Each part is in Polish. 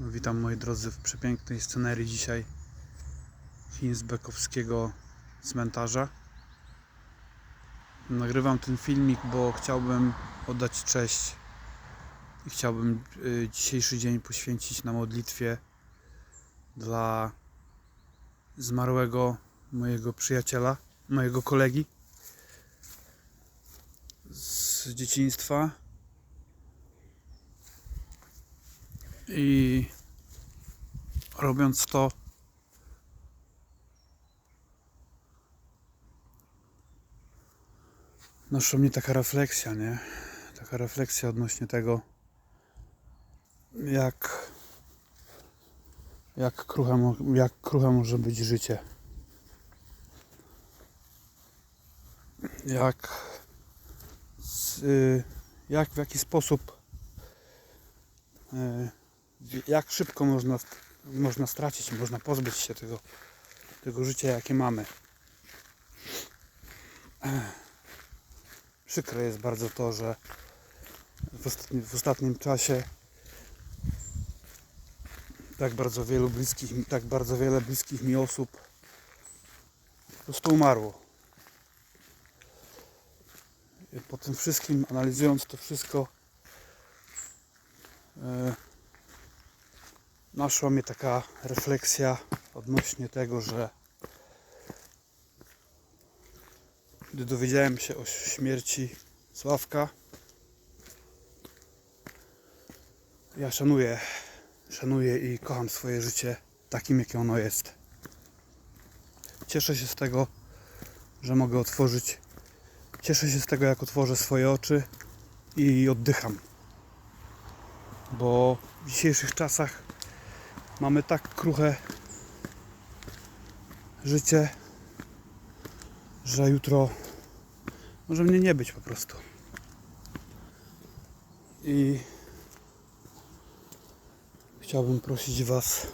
Witam moi drodzy w przepięknej scenerii dzisiaj Hinsbekowskiego cmentarza. Nagrywam ten filmik, bo chciałbym oddać cześć i chciałbym y, dzisiejszy dzień poświęcić na modlitwie dla zmarłego mojego przyjaciela, mojego kolegi z dzieciństwa. I robiąc to, naszła mnie taka refleksja, nie? Taka refleksja odnośnie tego, jak, jak, kruche, jak kruche może być życie. Jak, y, jak w jaki sposób y, jak szybko można, można stracić, można pozbyć się tego, tego życia, jakie mamy. Przykre jest bardzo to, że w, w ostatnim czasie tak bardzo wielu bliskich, tak bardzo wiele bliskich mi osób po prostu umarło. Po tym wszystkim, analizując to wszystko, e, naszła mnie taka refleksja odnośnie tego, że gdy dowiedziałem się o śmierci Sławka, ja szanuję, szanuję i kocham swoje życie takim, jakie ono jest. Cieszę się z tego, że mogę otworzyć, cieszę się z tego, jak otworzę swoje oczy i oddycham. Bo w dzisiejszych czasach mamy tak kruche życie, że jutro może mnie nie być po prostu. I chciałbym prosić Was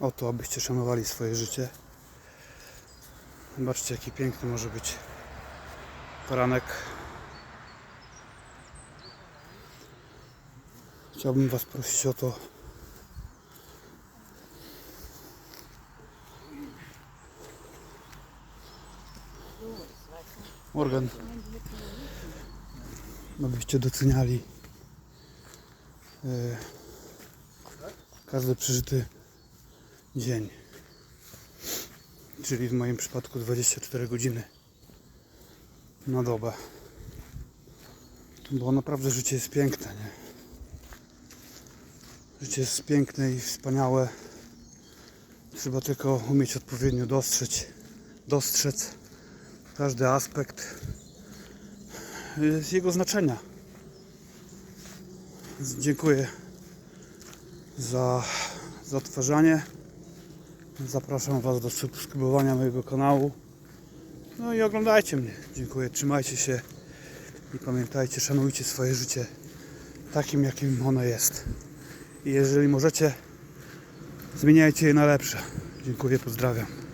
o to, abyście szanowali swoje życie. Zobaczcie, jaki piękny może być poranek. Chciałbym Was prosić o to, Morgan, abyście doceniali e, każdy przeżyty dzień. Czyli w moim przypadku 24 godziny na dobę. Bo naprawdę życie jest piękne, nie? Życie jest piękne i wspaniałe. Trzeba tylko umieć odpowiednio dostrzec, dostrzec każdy aspekt z jego znaczenia. Dziękuję za, za odtwarzanie. Zapraszam Was do subskrybowania mojego kanału. No i oglądajcie mnie. Dziękuję. Trzymajcie się i pamiętajcie, szanujcie swoje życie takim, jakim ono jest. I jeżeli możecie, zmieniajcie je na lepsze. Dziękuję, pozdrawiam.